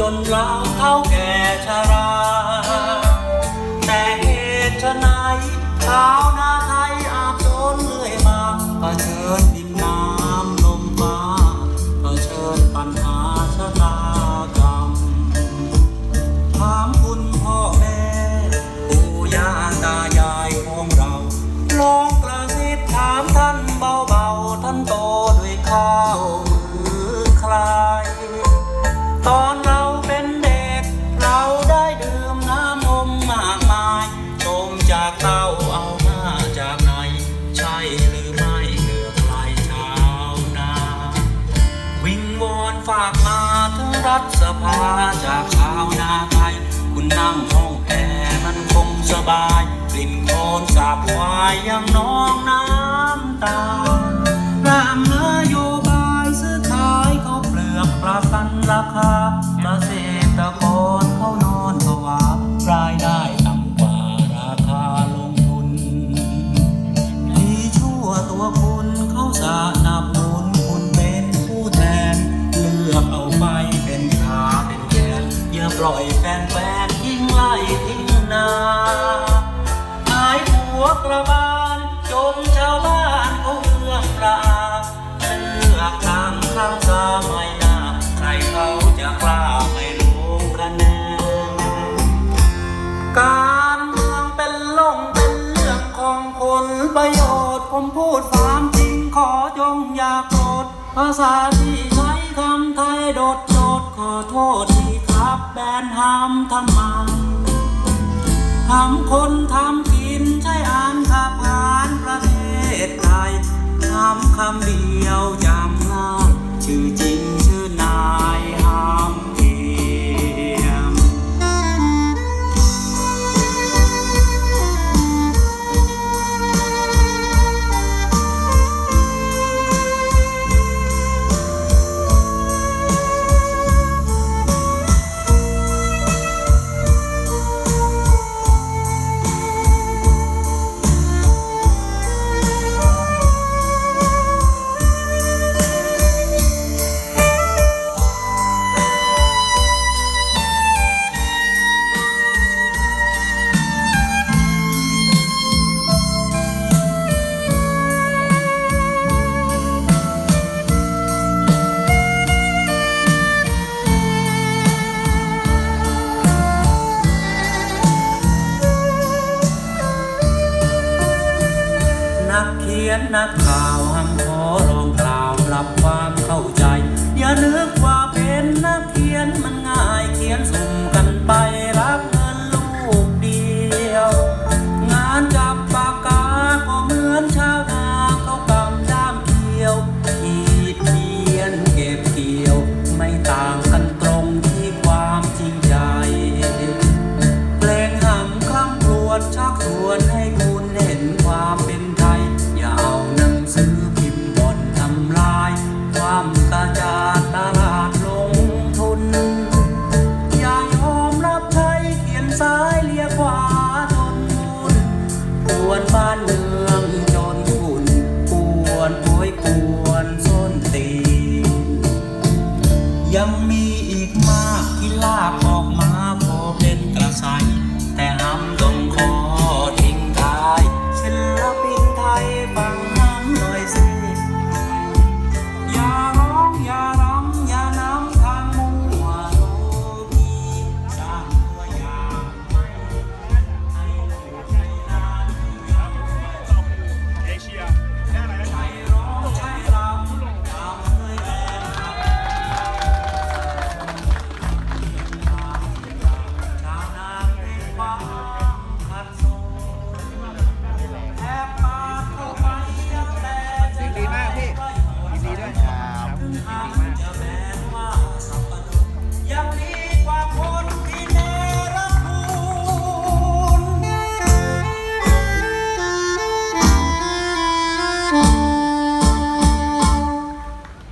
จนเราเท่าแก่ชรา แต่เหตุไฉนชาวนาไทยอาบโดนเรื่อยมาเผชิญดินน้ำลมฟ้าเผชิญปัญหาชะตากรรมถามคุณพ่อแม่ปู่ย่าตายายของเราลองกระซิบถามท่านเบาๆท่านโตด้วยข้าว รัฐสภาจากชาวนาไทย คุณนั่งห้องแอร์มันคงสบาย กลิ่นโคลนสาบควายยังน้องน้ำตาร่างนโยบายซื้อขายเขาเปลือกประกันราคา ปล่อยแฟนแฟนทิ้งไล่ทิ้งนาหายผัวกระบาลจนชาวบ้านเขาเอื้อมปราเลือกทางข้างสาไม่น่าใครเขาจะกล้าไปลงคะแนนการเมืองเป็นล่องเป็นเรื่องของผลประโยชน์ผมพูดความจริงขอจงอย่าโกรธภาษาที่ใช้คำไทยโดดโจดขอโทษที ครับแบนห้ามทำไมทำคนทำกินใช้อ่านขับผ่านประเทศไทยทำคำเดียวอย่า ขียนนักข่าวห้ามขอร้องกล่าวปรับความเข้าใจ อย่านึกว่าเป็นนักเขียนมันง่ายเขียนสุ่ม บ้านเมืองจนหุ่นปวนป่วยปวนส้นตียังมีอีกมากที่ลากออกมาพอเป็นกระสายแต่ห้ำตรงคอทิ้งท้ายศิลปินไทยฟัง